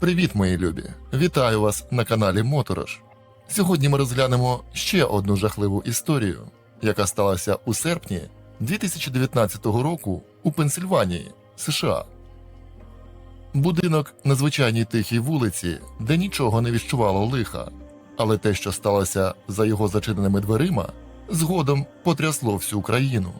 Привіт, мої любі! Вітаю вас на каналі Моторож. Сьогодні ми розглянемо ще одну жахливу історію, яка сталася у серпні 2019 року у Пенсильванії, США. Будинок на звичайній тихій вулиці, де нічого не відчувало лиха, але те, що сталося за його зачиненими дверима, згодом потрясло всю країну.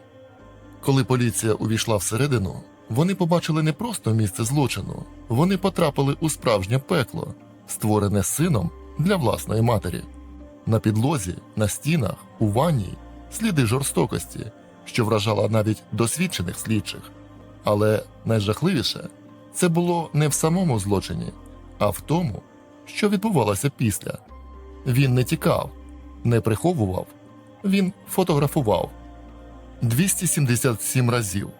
Коли поліція увійшла всередину, вони побачили не просто місце злочину, вони потрапили у справжнє пекло, створене сином для власної матері. На підлозі, на стінах, у ванні сліди жорстокості, що вражала навіть досвідчених слідчих. Але найжахливіше це було не в самому злочині, а в тому, що відбувалося після. Він не тікав, не приховував, він фотографував 277 разів.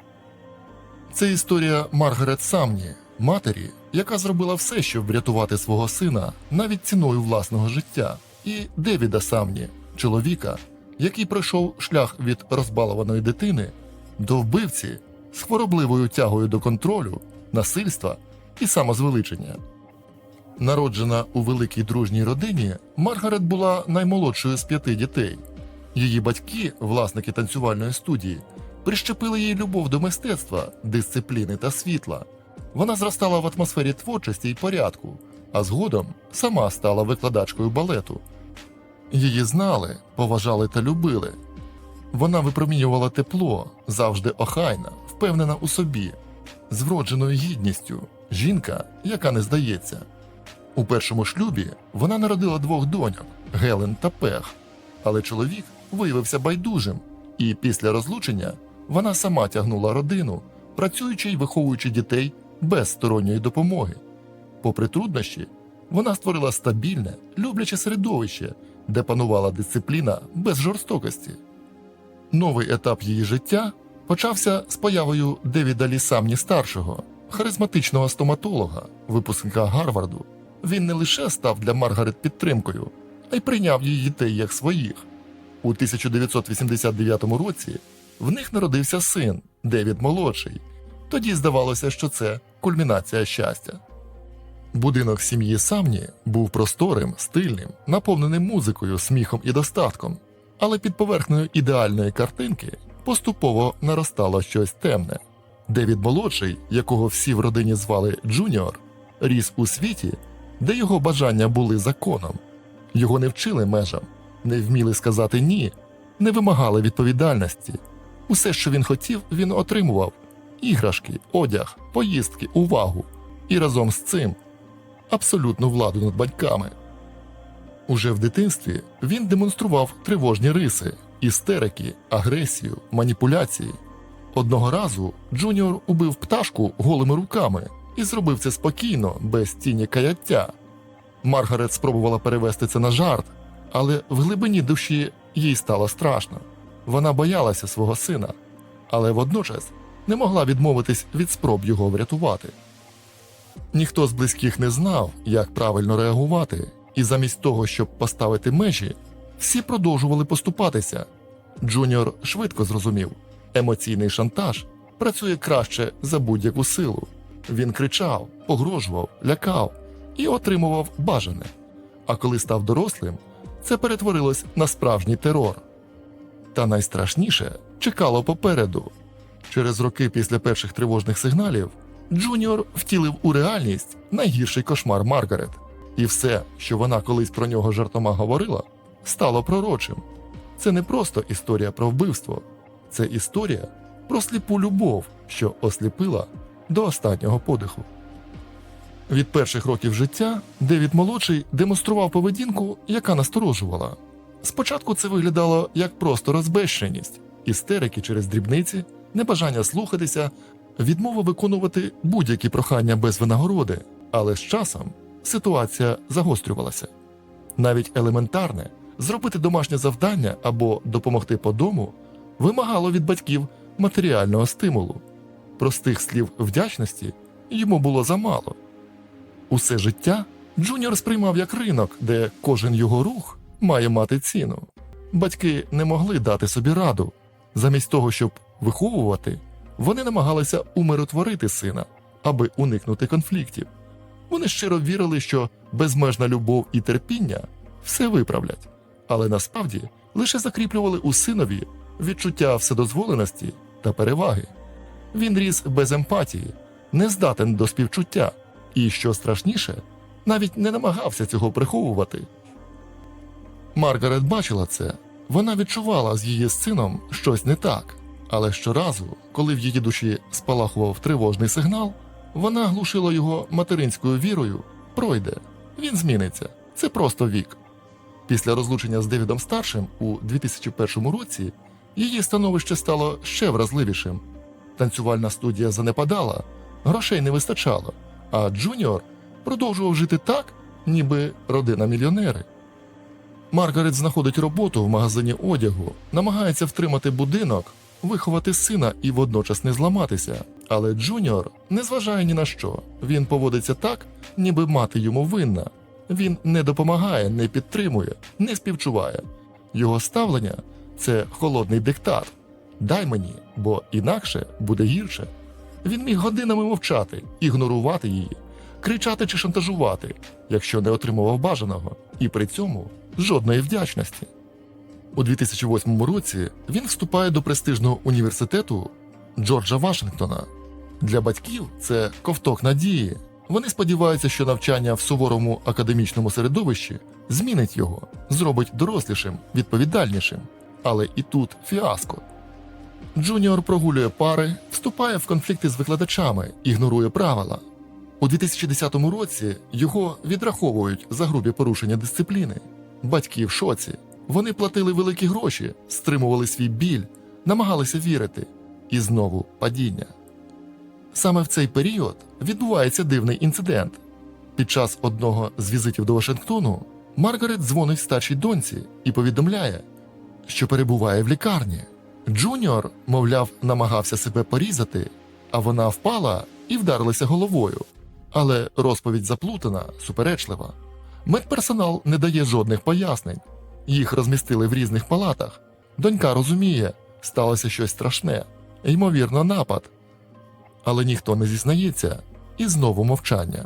Це історія Маргарет Самні, матері, яка зробила все, щоб врятувати свого сина навіть ціною власного життя, і Девіда Самні, чоловіка, який пройшов шлях від розбалованої дитини до вбивці з хворобливою тягою до контролю, насильства і самозвеличення. Народжена у великій дружній родині, Маргарет була наймолодшою з п'яти дітей. Її батьки, власники танцювальної студії, прищепили їй любов до мистецтва, дисципліни та світла. Вона зростала в атмосфері творчості і порядку, а згодом сама стала викладачкою балету. Її знали, поважали та любили. Вона випромінювала тепло, завжди охайна, впевнена у собі, з вродженою гідністю, жінка, яка не здається. У першому шлюбі вона народила двох доньок Гелен та Пех, але чоловік виявився байдужим, і після розлучення вона сама тягнула родину, працюючи й виховуючи дітей без сторонньої допомоги. Попри труднощі, вона створила стабільне, любляче середовище, де панувала дисципліна без жорстокості. Новий етап її життя почався з появою Девіда Лісамні старшого, харизматичного стоматолога, випускника Гарварду. Він не лише став для Маргарет підтримкою, а й прийняв її дітей як своїх. У 1989 році в них народився син Девід молодший. Тоді здавалося, що це кульмінація щастя. Будинок сім'ї Самні був просторим, стильним, наповненим музикою, сміхом і достатком, але під поверхнею ідеальної картинки поступово наростало щось темне. Девід молодший, якого всі в родині звали Джуніор, ріс у світі, де його бажання були законом. Його не вчили межам, не вміли сказати ні, не вимагали відповідальності. Усе, що він хотів, він отримував іграшки, одяг, поїздки, увагу. І разом з цим абсолютну владу над батьками. Уже в дитинстві він демонстрував тривожні риси, істерики, агресію, маніпуляції. Одного разу Джуніор убив пташку голими руками і зробив це спокійно, без тіні каяття. Маргарет спробувала перевести це на жарт, але в глибині душі їй стало страшно. Вона боялася свого сина, але водночас не могла відмовитись від спроб його врятувати. Ніхто з близьких не знав, як правильно реагувати, і замість того, щоб поставити межі, всі продовжували поступатися. Джуніор швидко зрозумів, емоційний шантаж працює краще за будь-яку силу. Він кричав, погрожував, лякав і отримував бажане. А коли став дорослим, це перетворилось на справжній терор. Та найстрашніше чекало попереду. Через роки після перших тривожних сигналів Джуніор втілив у реальність найгірший кошмар Маргарет, і все, що вона колись про нього жартома говорила, стало пророчим. Це не просто історія про вбивство, це історія про сліпу любов, що осліпила до останнього подиху. Від перших років життя Девід молодший демонстрував поведінку, яка насторожувала. Спочатку це виглядало як просто розбещеність, істерики через дрібниці, небажання слухатися, відмова виконувати будь-які прохання без винагороди, але з часом ситуація загострювалася. Навіть елементарне зробити домашнє завдання або допомогти по дому вимагало від батьків матеріального стимулу. Простих слів вдячності йому було замало. Усе життя Джуніор сприймав як ринок, де кожен його рух має мати ціну. Батьки не могли дати собі раду. Замість того, щоб виховувати, вони намагалися умиротворити сина, аби уникнути конфліктів. Вони щиро вірили, що безмежна любов і терпіння все виправлять, але насправді лише закріплювали у синові відчуття вседозволеності та переваги. Він ріс без емпатії, не здатен до співчуття, і, що страшніше, навіть не намагався цього приховувати. Маргарет бачила це, вона відчувала з її сином щось не так, але щоразу, коли в її душі спалахував тривожний сигнал, вона глушила його материнською вірою пройде, він зміниться, це просто вік. Після розлучення з Девідом старшим у 2001 році її становище стало ще вразливішим. Танцювальна студія занепадала, грошей не вистачало, а Джуніор продовжував жити так, ніби родина мільйонери. Маргарет знаходить роботу в магазині одягу, намагається втримати будинок, виховати сина і водночас не зламатися. Але Джуніор не зважає ні на що. Він поводиться так, ніби мати йому винна. Він не допомагає, не підтримує, не співчуває. Його ставлення це холодний диктат. Дай мені, бо інакше буде гірше. Він міг годинами мовчати, ігнорувати її, кричати чи шантажувати, якщо не отримував бажаного, і при цьому жодної вдячності. У 2008 році він вступає до престижного університету Джорджа Вашингтона. Для батьків це ковток надії. Вони сподіваються, що навчання в суворому академічному середовищі змінить його, зробить дорослішим, відповідальнішим. Але і тут фіаско. Джуніор прогулює пари, вступає в конфлікти з викладачами, ігнорує правила. У 2010 році його відраховують за грубі порушення дисципліни. Батьки в шоці. Вони платили великі гроші, стримували свій біль, намагалися вірити. І знову падіння. Саме в цей період відбувається дивний інцидент. Під час одного з візитів до Вашингтону Маргарет дзвонить старшій доньці і повідомляє, що перебуває в лікарні. Джуніор, мовляв, намагався себе порізати, а вона впала і вдарилася головою. Але розповідь заплутана, суперечлива. Медперсонал не дає жодних пояснень. Їх розмістили в різних палатах. Донька розуміє, сталося щось страшне, ймовірно, напад. Але ніхто не зізнається, і знову мовчання.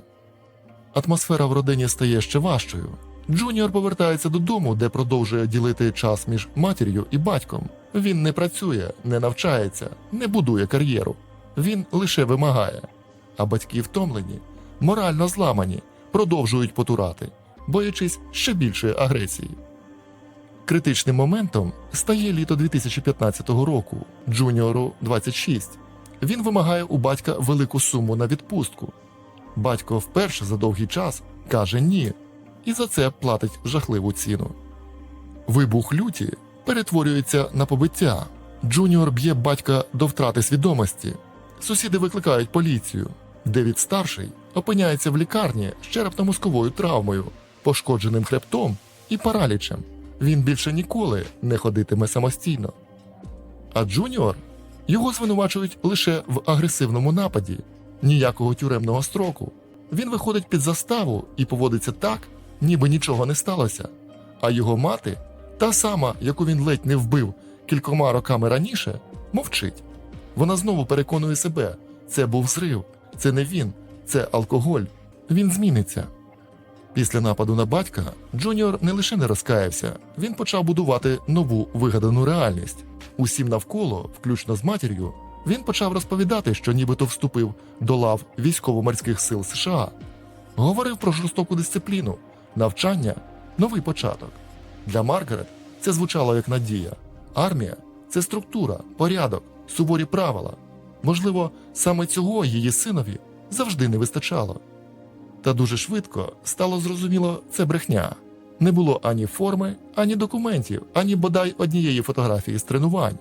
Атмосфера в родині стає ще важчою. Джуніор повертається додому, де продовжує ділити час між матір'ю і батьком. Він не працює, не навчається, не будує кар'єру. Він лише вимагає. А батьки втомлені, морально зламані, продовжують потурати, боячись ще більшої агресії. Критичним моментом стає літо 2015 року. Джуніору 26. Він вимагає у батька велику суму на відпустку. Батько вперше за довгий час каже ні, і за це платить жахливу ціну. Вибух люті перетворюється на побиття. Джуніор б'є батька до втрати свідомості. Сусіди викликають поліцію. Девід старший опиняється в лікарні з черепно-мозковою травмою, пошкодженим хребтом і паралічем. Він більше ніколи не ходитиме самостійно. А Джуніор його звинувачують лише в агресивному нападі, ніякого тюремного строку. Він виходить під заставу і поводиться так, ніби нічого не сталося. А його мати, та сама, яку він ледь не вбив кількома роками раніше, мовчить. Вона знову переконує себе: це був зрив, це не він, це алкоголь. Він зміниться. Після нападу на батька Джуніор не лише не розкаявся, він почав будувати нову вигадану реальність. Усім навколо, включно з матір'ю, він почав розповідати, що нібито вступив до лав військово-морських сил США, говорив про жорстоку дисципліну, навчання, новий початок. Для Маргарет це звучало як надія. Армія це структура, порядок, суворі правила. Можливо, саме цього її синові завжди не вистачало. Та дуже швидко стало зрозуміло, це брехня. Не було ані форми, ані документів, ані бодай однієї фотографії з тренувань.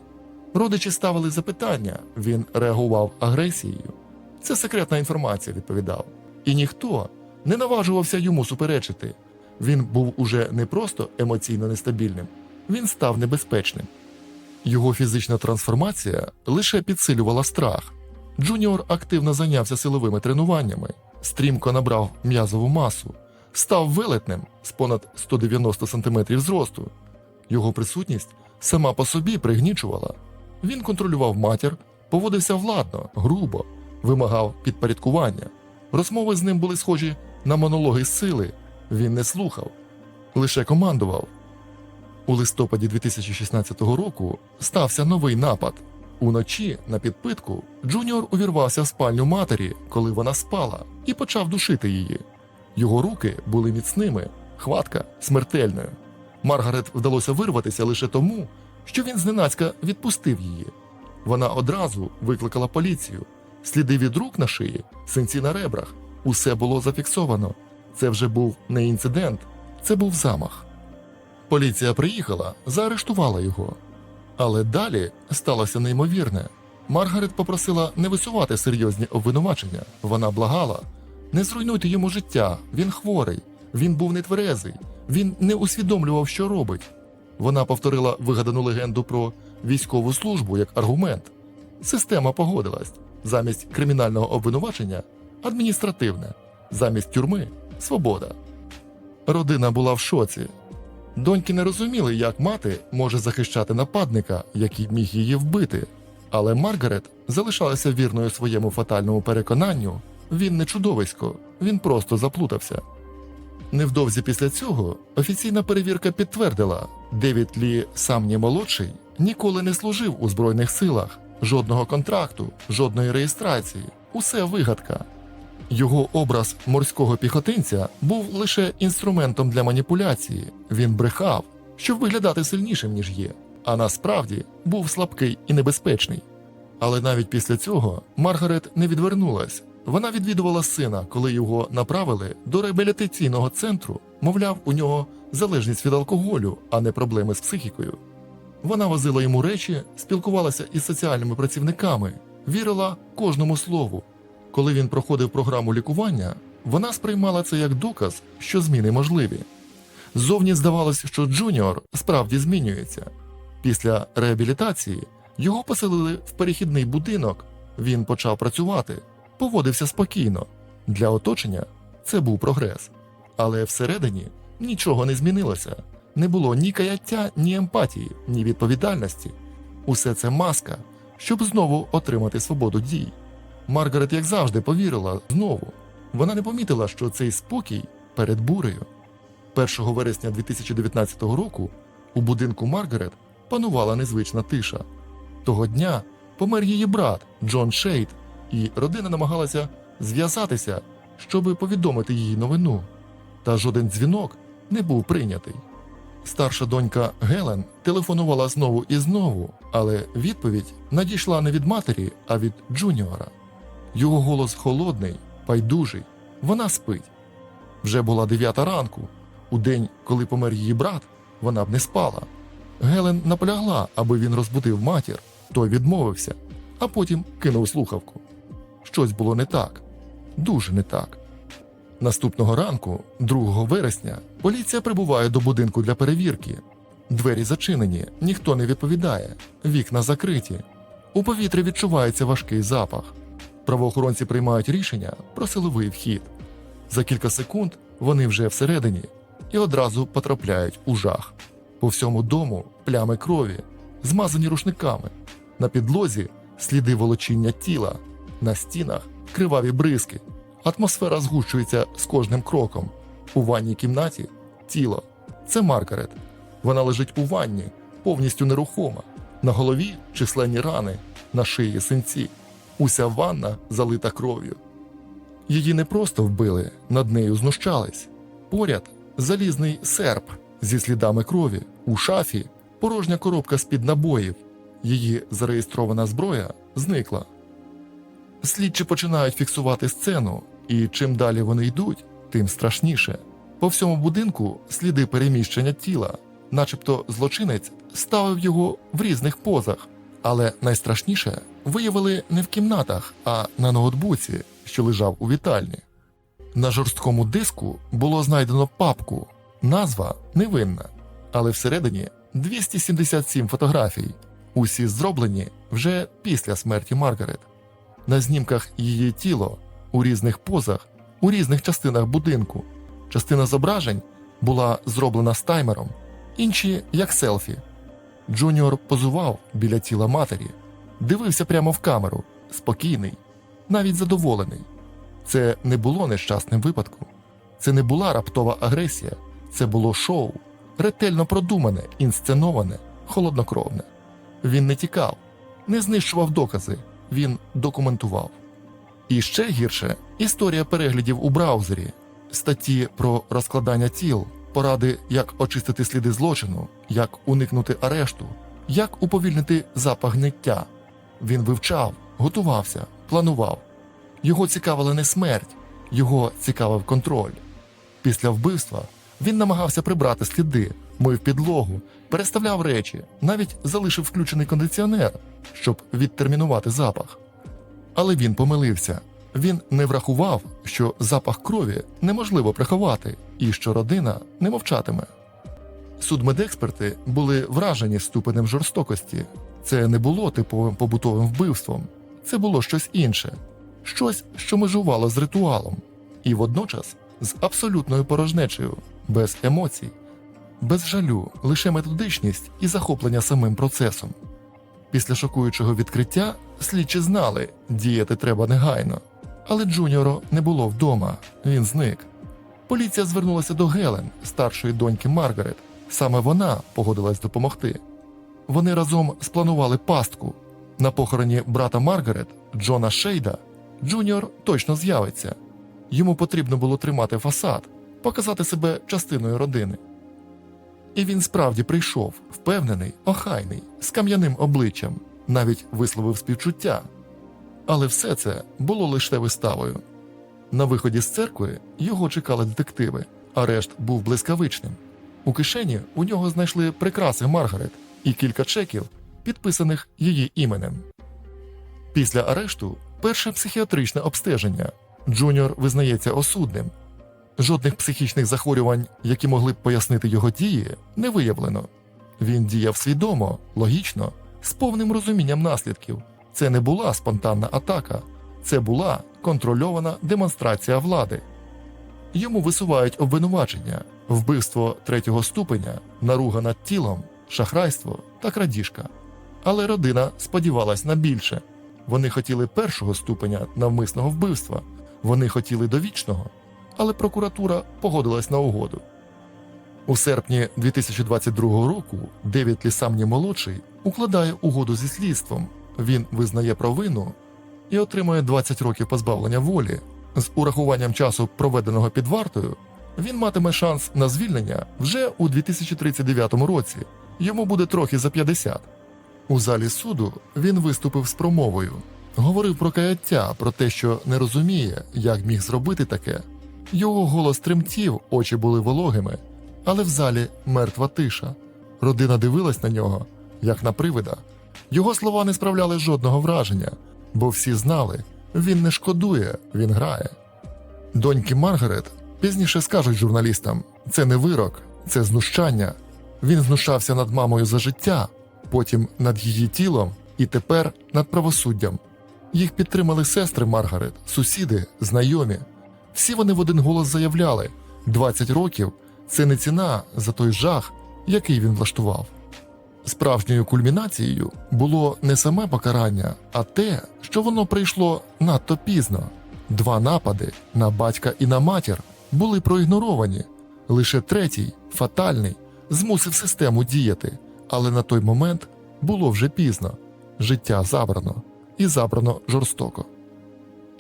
Родичі ставили запитання, він реагував агресією. Це секретна інформація, відповідав. І ніхто не наважувався йому суперечити. Він був уже не просто емоційно нестабільним, він став небезпечним. Його фізична трансформація лише підсилювала страх. Джуніор активно зайнявся силовими тренуваннями, стрімко набрав м'язову масу, став велетнем з понад 190 см зросту. Його присутність сама по собі пригнічувала. Він контролював матір, поводився владно, грубо, вимагав підпорядкування. Розмови з ним були схожі На монологи сили він не слухав, лише командував. У листопаді 2016 року стався новий напад. Уночі на підпитку Джуніор увірвався в спальню матері, коли вона спала, і почав душити її. Його руки були міцними, хватка смертельною. Маргарет вдалося вирватися лише тому, що він зненацька відпустив її. Вона одразу викликала поліцію. Сліди від рук на шиї, синці на ребрах. Усе було зафіксовано. Це вже був не інцидент, це був замах. Поліція приїхала, заарештувала його. Але далі сталося неймовірне. Маргарет попросила не висувати серйозні обвинувачення. Вона благала: не зруйнуйте йому життя, він хворий, він був нетверезий, він не усвідомлював, що робить. Вона повторила вигадану легенду про військову службу як аргумент. Система погодилась замість кримінального обвинувачення адміністративне, замість тюрми свобода. Родина була в шоці. Доньки не розуміли, як мати може захищати нападника, який міг її вбити. Але Маргарет залишалася вірною своєму фатальному переконанню він не чудовисько, він просто заплутався. Невдовзі після цього офіційна перевірка підтвердила, Девід Лі Самні молодший ніколи не служив у Збройних силах, жодного контракту, жодної реєстрації, усе вигадка. Його образ морського піхотинця був лише інструментом для маніпуляції. Він брехав, щоб виглядати сильнішим, ніж є, а насправді був слабкий і небезпечний. Але навіть після цього Маргарет не відвернулась. Вона відвідувала сина, коли його направили до реабілітаційного центру, мовляв, у нього залежність від алкоголю, а не проблеми з психікою. Вона возила йому речі, спілкувалася із соціальними працівниками, вірила кожному слову. Коли він проходив програму лікування, вона сприймала це як доказ, що зміни можливі. Зовні здавалось, що Джуніор справді змінюється. Після реабілітації його поселили в перехідний будинок. Він почав працювати, поводився спокійно. Для оточення це був прогрес. Але всередині нічого не змінилося. Не було ні каяття, ні емпатії, ні відповідальності. Усе це маска, щоб знову отримати свободу дій. Маргарет, як завжди, повірила знову. Вона не помітила, що цей спокій перед бурею. 1 вересня 2019 року у будинку Маргарет панувала незвична тиша. Того дня помер її брат Джон Шейд, і родина намагалася зв'язатися, щоби повідомити її новину. Та жоден дзвінок не був прийнятий. Старша донька Гелен телефонувала знову і знову, але відповідь надійшла не від матері, а від Джуніора. Його голос холодний, байдужий. Вона спить. Вже була дев'ята ранку. У день, коли помер її брат, вона б не спала. Гелен наполягла, аби він розбудив матір. Той відмовився, а потім кинув слухавку. Щось було не так, дуже не так. Наступного ранку, 2 вересня, поліція прибуває до будинку для перевірки. Двері зачинені, ніхто не відповідає, вікна закриті. У повітрі відчувається важкий запах. Правоохоронці приймають рішення про силовий вхід. За кілька секунд вони вже всередині і одразу потрапляють у жах. По всьому дому плями крові, змазані рушниками. На підлозі сліди волочіння тіла, на стінах криваві бризки. Атмосфера згущується з кожним кроком. У ванній кімнаті тіло. Це Маргарет. Вона лежить у ванні, повністю нерухома. На голові численні рани, на шиї синці. Уся ванна залита кров'ю. Її не просто вбили, над нею знущались. Поряд залізний серп зі слідами крові. У шафі порожня коробка з-під набоїв. Її зареєстрована зброя зникла. Слідчі починають фіксувати сцену, і чим далі вони йдуть, тим страшніше. По всьому будинку сліди переміщення тіла, начебто злочинець ставив його в різних позах. Але найстрашніше виявили не в кімнатах, а на ноутбуці, що лежав у вітальні. На жорсткому диску було знайдено папку, назва невинна, але всередині 277 фотографій. Усі зроблені вже після смерті Маргарет. На знімках її тіло у різних позах, у різних частинах будинку. Частина зображень була зроблена з таймером, інші як селфі. Джуніор позував біля тіла матері, дивився прямо в камеру, спокійний, навіть задоволений. Це не було нещасним випадком. Це не була раптова агресія, це було шоу, ретельно продумане, інсценоване, холоднокровне. Він не тікав, не знищував докази, він документував. І ще гірше історія переглядів у браузері, статті про розкладання тіл, поради, як очистити сліди злочину, як уникнути арешту, як уповільнити запах гниття. Він вивчав, готувався, планував. Його цікавила не смерть, його цікавив контроль. Після вбивства він намагався прибрати сліди, мив підлогу, переставляв речі, навіть залишив включений кондиціонер, щоб відтермінувати запах. Але він помилився. Він не врахував, що запах крові неможливо приховати і що родина не мовчатиме. Судмедексперти були вражені ступенем жорстокості. Це не було типовим побутовим вбивством, це було щось інше, щось, що межувало з ритуалом, і водночас з абсолютною порожнечею, без емоцій, без жалю, лише методичність і захоплення самим процесом. Після шокуючого відкриття слідчі знали, діяти треба негайно. Але Джуніоро не було вдома, він зник. Поліція звернулася до Гелен, старшої доньки Маргарет. Саме вона погодилась допомогти. Вони разом спланували пастку. На похороні брата Маргарет, Джона Шейда, Джуніор точно з'явиться. Йому потрібно було тримати фасад, показати себе частиною родини. І він справді прийшов, впевнений, охайний, з кам'яним обличчям, навіть висловив співчуття. Але все це було лише виставою. На виході з церкви його чекали детективи. Арешт був блискавичним. У кишені у нього знайшли прикраси Маргарет і кілька чеків, підписаних її іменем. Після арешту перше психіатричне обстеження. Джуніор визнається осудним. Жодних психічних захворювань, які могли б пояснити його дії, не виявлено. Він діяв свідомо, логічно, з повним розумінням наслідків. Це не була спонтанна атака, це була контрольована демонстрація влади. Йому висувають обвинувачення, вбивство третього ступеня, наруга над тілом, шахрайство та крадіжка. Але родина сподівалась на більше. Вони хотіли першого ступеня навмисного вбивства, вони хотіли довічного, але прокуратура погодилась на угоду. У серпні 2022 року Девід Лісамні молодший укладає угоду зі слідством. Він визнає провину і отримує 20 років позбавлення волі. З урахуванням часу, проведеного під вартою, він матиме шанс на звільнення вже у 2039 році. Йому буде трохи за 50. У залі суду він виступив з промовою, говорив про каяття, про те, що не розуміє, як міг зробити таке. Його голос тремтів, очі були вологими, але в залі мертва тиша. Родина дивилась на нього, як на привида. Його слова не справляли жодного враження, бо всі знали, він не шкодує, він грає. Доньки Маргарет пізніше скажуть журналістам: це не вирок, це знущання. Він знущався над мамою за життя, потім над її тілом і тепер над правосуддям. Їх підтримали сестри Маргарет, сусіди, знайомі. Всі вони в один голос заявляли: 20 років це не ціна за той жах, який він влаштував. Справжньою кульмінацією було не саме покарання, а те, що воно прийшло надто пізно. Два напади на батька і на матір були проігноровані. Лише третій, фатальний, змусив систему діяти, але на той момент було вже пізно. Життя забрано і забрано жорстоко.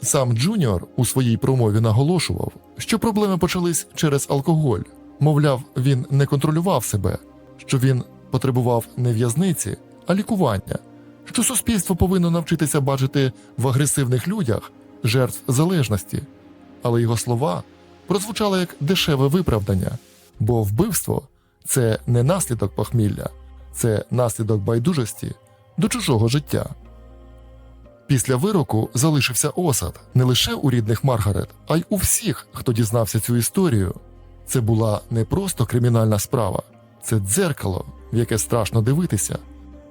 Сам Джуніор у своїй промові наголошував, що проблеми почались через алкоголь. Мовляв, він не контролював себе, що він потребував не в'язниці, а лікування, що суспільство повинно навчитися бачити в агресивних людях жертв залежності. Але його слова прозвучали як дешеве виправдання, бо вбивство це не наслідок похмілля, це наслідок байдужості до чужого життя. Після вироку залишився осад не лише у рідних Маргарет, а й у всіх, хто дізнався цю історію. Це була не просто кримінальна справа, це дзеркало, в яке страшно дивитися.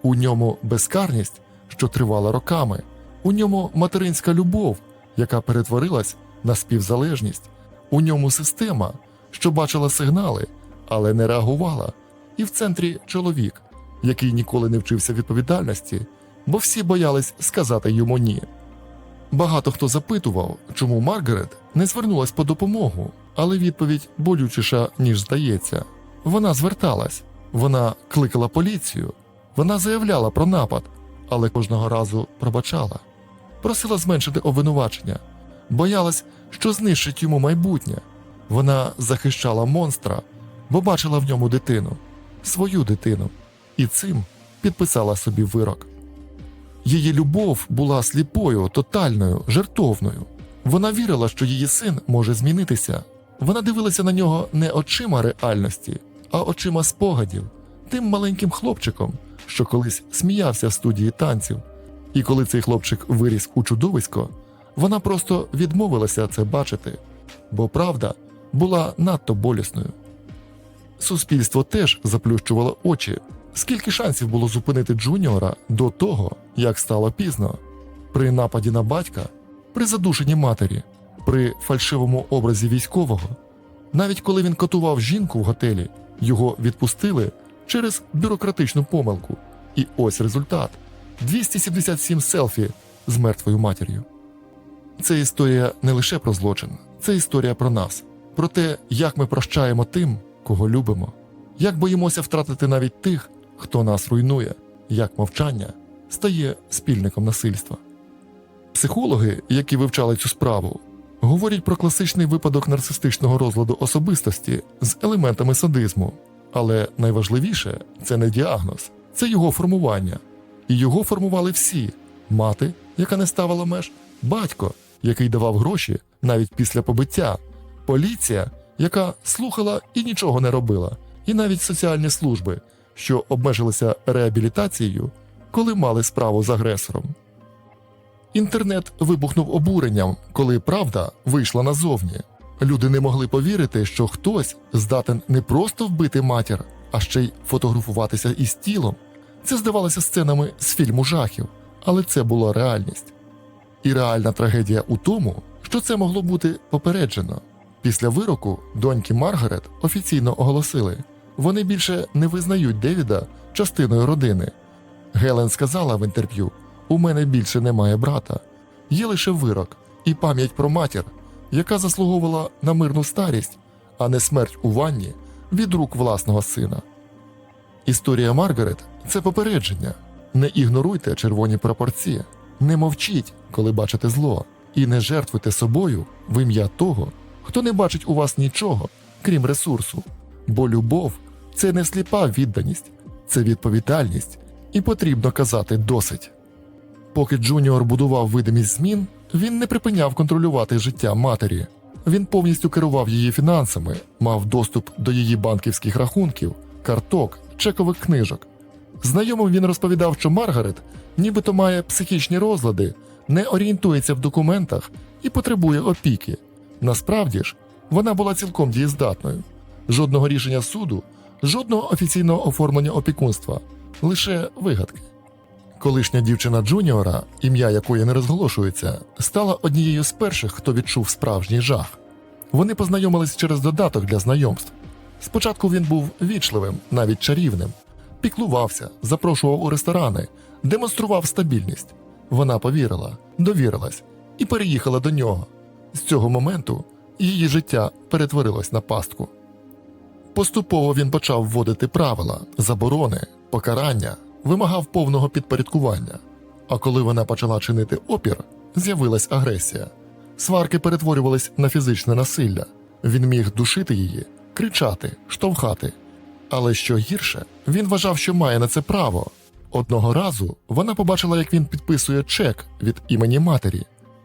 У ньому безкарність, що тривала роками, у ньому материнська любов, яка перетворилась на співзалежність, у ньому система, що бачила сигнали, але не реагувала, і в центрі чоловік, який ніколи не вчився відповідальності, бо всі боялись сказати йому ні. Багато хто запитував, чому Маргарет не звернулась по допомогу, але відповідь болючіша, ніж здається. Вона зверталась, вона кликала поліцію, вона заявляла про напад, але кожного разу пробачала, просила зменшити обвинувачення, боялась, що знищить йому майбутнє. Вона захищала монстра, бо бачила в ньому дитину, свою дитину, і цим підписала собі вирок. Її любов була сліпою, тотальною, жертовною. Вона вірила, що її син може змінитися. Вона дивилася на нього не очима реальності, а очима спогадів, тим маленьким хлопчиком, що колись сміявся в студії танців. І коли цей хлопчик виріс у чудовисько, вона просто відмовилася це бачити, бо правда була надто болісною. Суспільство теж заплющувало очі. Скільки шансів було зупинити Джуніора до того, як стало пізно, при нападі на батька, при задушенні матері, при фальшивому образі військового. Навіть коли він катував жінку в готелі, його відпустили через бюрократичну помилку. І ось результат: 277 селфі з мертвою матір'ю. Це історія не лише про злочин, це історія про нас, про те, як ми прощаємо тим, кого любимо, як боїмося втратити навіть тих, хто нас руйнує, як мовчання стає спільником насильства. Психологи, які вивчали цю справу, говорять про класичний випадок нарцистичного розладу особистості з елементами садизму, але найважливіше це не діагноз, це його формування. І його формували всі: мати, яка не ставила меж, батько, який давав гроші навіть після побиття, поліція, яка слухала і нічого не робила, і навіть соціальні служби, що обмежилися реабілітацією, коли мали справу з агресором. Інтернет вибухнув обуренням, коли правда вийшла назовні. Люди не могли повірити, що хтось здатен не просто вбити матір, а ще й фотографуватися із тілом. Це здавалося сценами з фільму жахів, але це була реальність. І реальна трагедія у тому, що це могло бути попереджено. Після вироку доньки Маргарет офіційно оголосили, вони більше не визнають Девіда частиною родини. Гелен сказала в інтерв'ю: у мене більше немає брата, є лише вирок і пам'ять про матір, яка заслуговувала на мирну старість, а не смерть у ванні від рук власного сина. Історія Маргарет це попередження. Не ігноруйте червоні прапорці, не мовчіть, коли бачите зло, і не жертвуйте собою в ім'я того, хто не бачить у вас нічого, крім ресурсу. Бо любов це не сліпа відданість, це відповідальність, і потрібно казати досить. Поки Джуніор будував видимість змін, він не припиняв контролювати життя матері. Він повністю керував її фінансами, мав доступ до її банківських рахунків, карток, чекових книжок. Знайомим він розповідав, що Маргарет нібито має психічні розлади, не орієнтується в документах і потребує опіки. Насправді ж, вона була цілком дієздатною. Жодного рішення суду, жодного офіційного оформлення опікунства, лише вигадки. Колишня дівчина Джуніора, ім'я якої не розголошується, стала однією з перших, хто відчув справжній жах. Вони познайомились через додаток для знайомств. Спочатку він був вічливим, навіть чарівним, піклувався, запрошував у ресторани, демонстрував стабільність. Вона повірила, довірилась і переїхала до нього. З цього моменту її життя перетворилось на пастку. Поступово він почав вводити правила, заборони, покарання, вимагав повного підпорядкування. А коли вона почала чинити опір, з'явилась агресія. Сварки перетворювались на фізичне насилля. Він міг душити її, кричати, штовхати. Але що гірше, він вважав, що має на це право. Одного разу вона побачила, як він підписує чек від імені матері.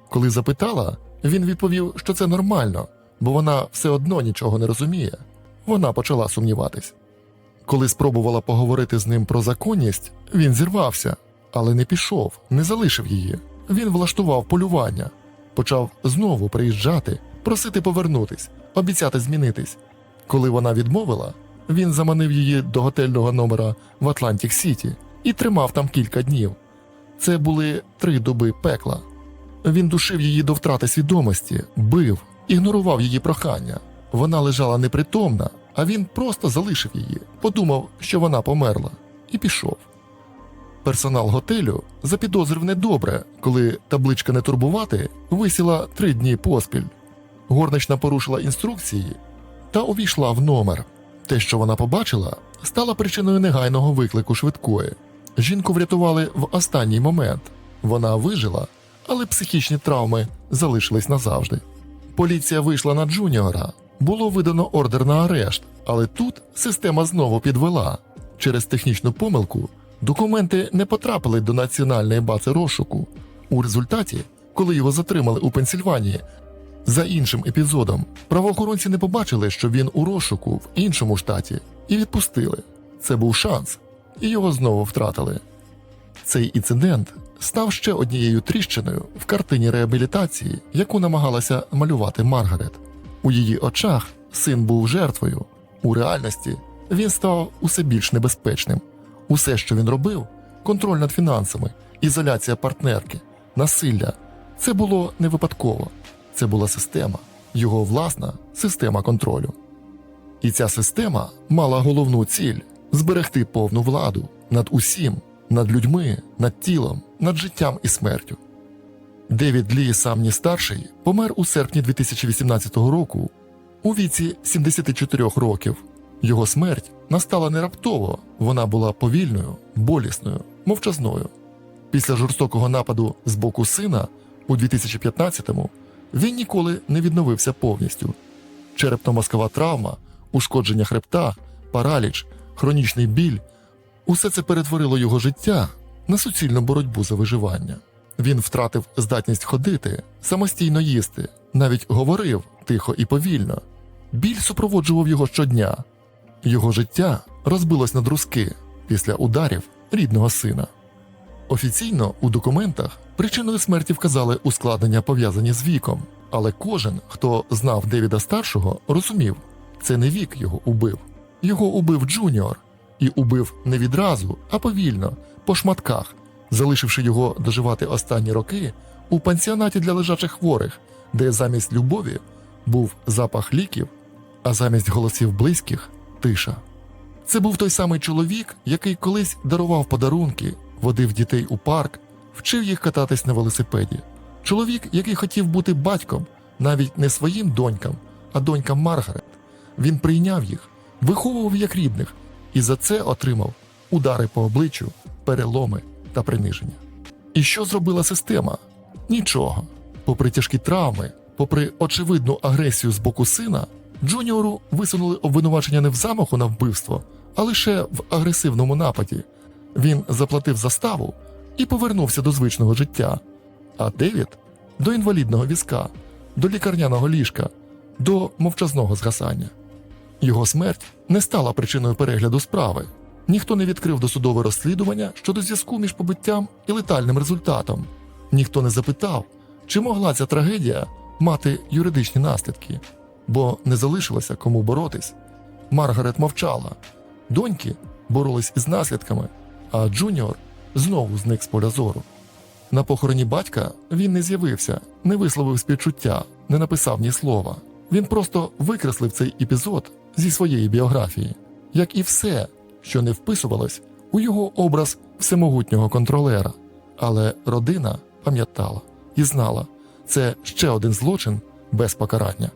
Коли запитала, він відповів, що це нормально, бо вона все одно нічого не розуміє. Вона почала сумніватись. Коли спробувала поговорити з ним про законність, він зірвався, але не пішов, не залишив її. Він влаштував полювання, почав знову приїжджати, просити повернутись, обіцяти змінитись. Коли вона відмовила, він заманив її до готельного номера в Атлантик Сіті і тримав там кілька днів. Це були три доби пекла. Він душив її до втрати свідомості, бив, ігнорував її прохання. Вона лежала непритомна, а він просто залишив її, подумав, що вона померла, і пішов. Персонал готелю запідозрив недобре, коли табличка не турбувати висіла три дні поспіль. Горнична порушила інструкції та увійшла в номер. Те, що вона побачила, стало причиною негайного виклику швидкої. Жінку врятували в останній момент. Вона вижила, але психічні травми залишились назавжди. Поліція вийшла на Джуніора. Було видано ордер на арешт, але тут система знову підвела. Через технічну помилку документи не потрапили до національної бази розшуку. У результаті, коли його затримали у Пенсільванії, за іншим епізодом правоохоронці не побачили, що він у розшуку в іншому штаті, і відпустили. Це був шанс, і його знову втратили. Цей інцидент став ще однією тріщиною в картині реабілітації, яку намагалася малювати Маргарет. У її очах син був жертвою. У реальності він став усе більш небезпечним. Усе, що він робив, контроль над фінансами, ізоляція партнерки, насилля це було не випадково. Це була система, його власна система контролю. І ця система мала головну ціль зберегти повну владу над усім, над людьми, над тілом, над життям і смертю. Девід Лі Самні старший помер у серпні 2018 року у віці 74 років. Його смерть настала не раптово, вона була повільною, болісною, мовчазною. Після жорстокого нападу з боку сина у 2015-му він ніколи не відновився повністю. Черепно-мозкова травма, ушкодження хребта, параліч, хронічний біль усе це перетворило його життя на суцільну боротьбу за виживання. Він втратив здатність ходити, самостійно їсти, навіть говорив тихо і повільно. Біль супроводжував його щодня. Його життя розбилось на друзки після ударів рідного сина. Офіційно у документах причиною смерті вказали ускладнення пов'язані з віком, але кожен, хто знав Девіда старшого, розумів, це не вік його убив. Його убив Джуніор і убив не відразу, а повільно, по шматках, залишивши його доживати останні роки у пансіонаті для лежачих хворих, де замість любові був запах ліків, а замість голосів близьких тиша. Це був той самий чоловік, який колись дарував подарунки, водив дітей у парк, вчив їх кататись на велосипеді. Чоловік, який хотів бути батьком, навіть не своїм донькам, а донькам Маргарет. Він прийняв їх, виховував як рідних, і за це отримав удари по обличчю, переломи та приниження. І що зробила система? Нічого. Попри тяжкі травми, попри очевидну агресію з боку сина, Джуніору висунули обвинувачення не в замаху на вбивство, а лише в агресивному нападі. Він заплатив заставу і повернувся до звичного життя. А Девід до інвалідного візка, до лікарняного ліжка, до мовчазного згасання. Його смерть не стала причиною перегляду справи. Ніхто не відкрив досудове розслідування щодо зв'язку між побиттям і летальним результатом. Ніхто не запитав, чи могла ця трагедія мати юридичні наслідки, бо не залишилося кому боротись. Маргарет мовчала, доньки боролись із наслідками, а Джуніор знову зник з поля зору. На похороні батька він не з'явився, не висловив співчуття, не написав ні слова. Він просто викреслив цей епізод зі своєї біографії, як і все, що не вписувалось у його образ всемогутнього контролера. Але родина пам'ятала і знала, це ще один злочин без покарання.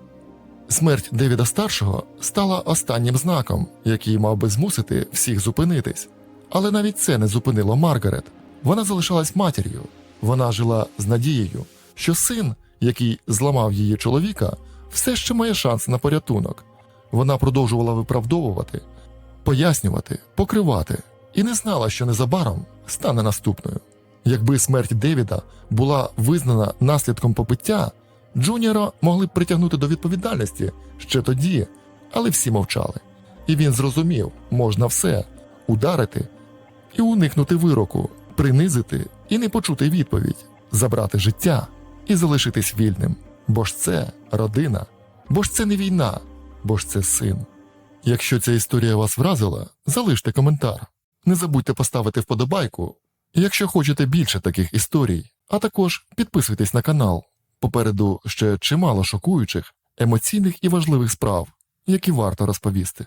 Смерть Девіда старшого стала останнім знаком, який мав би змусити всіх зупинитись. Але навіть це не зупинило Маргарет. Вона залишалась матір'ю. Вона жила з надією, що син, який зламав її чоловіка, все ще має шанс на порятунок. Вона продовжувала виправдовувати, пояснювати, покривати, і не знала, що незабаром стане наступною. Якби смерть Девіда була визнана наслідком побиття, Джуніора могли б притягнути до відповідальності ще тоді, але всі мовчали. І він зрозумів, можна все ударити і уникнути вироку, принизити і не почути відповідь, забрати життя і залишитись вільним. Бо ж це родина, бо ж це не війна, бо ж це син. Якщо ця історія вас вразила, залиште коментар. Не забудьте поставити вподобайку. Якщо хочете більше таких історій, а також підписуйтесь на канал. Попереду ще чимало шокуючих, емоційних і важливих справ, які варто розповісти.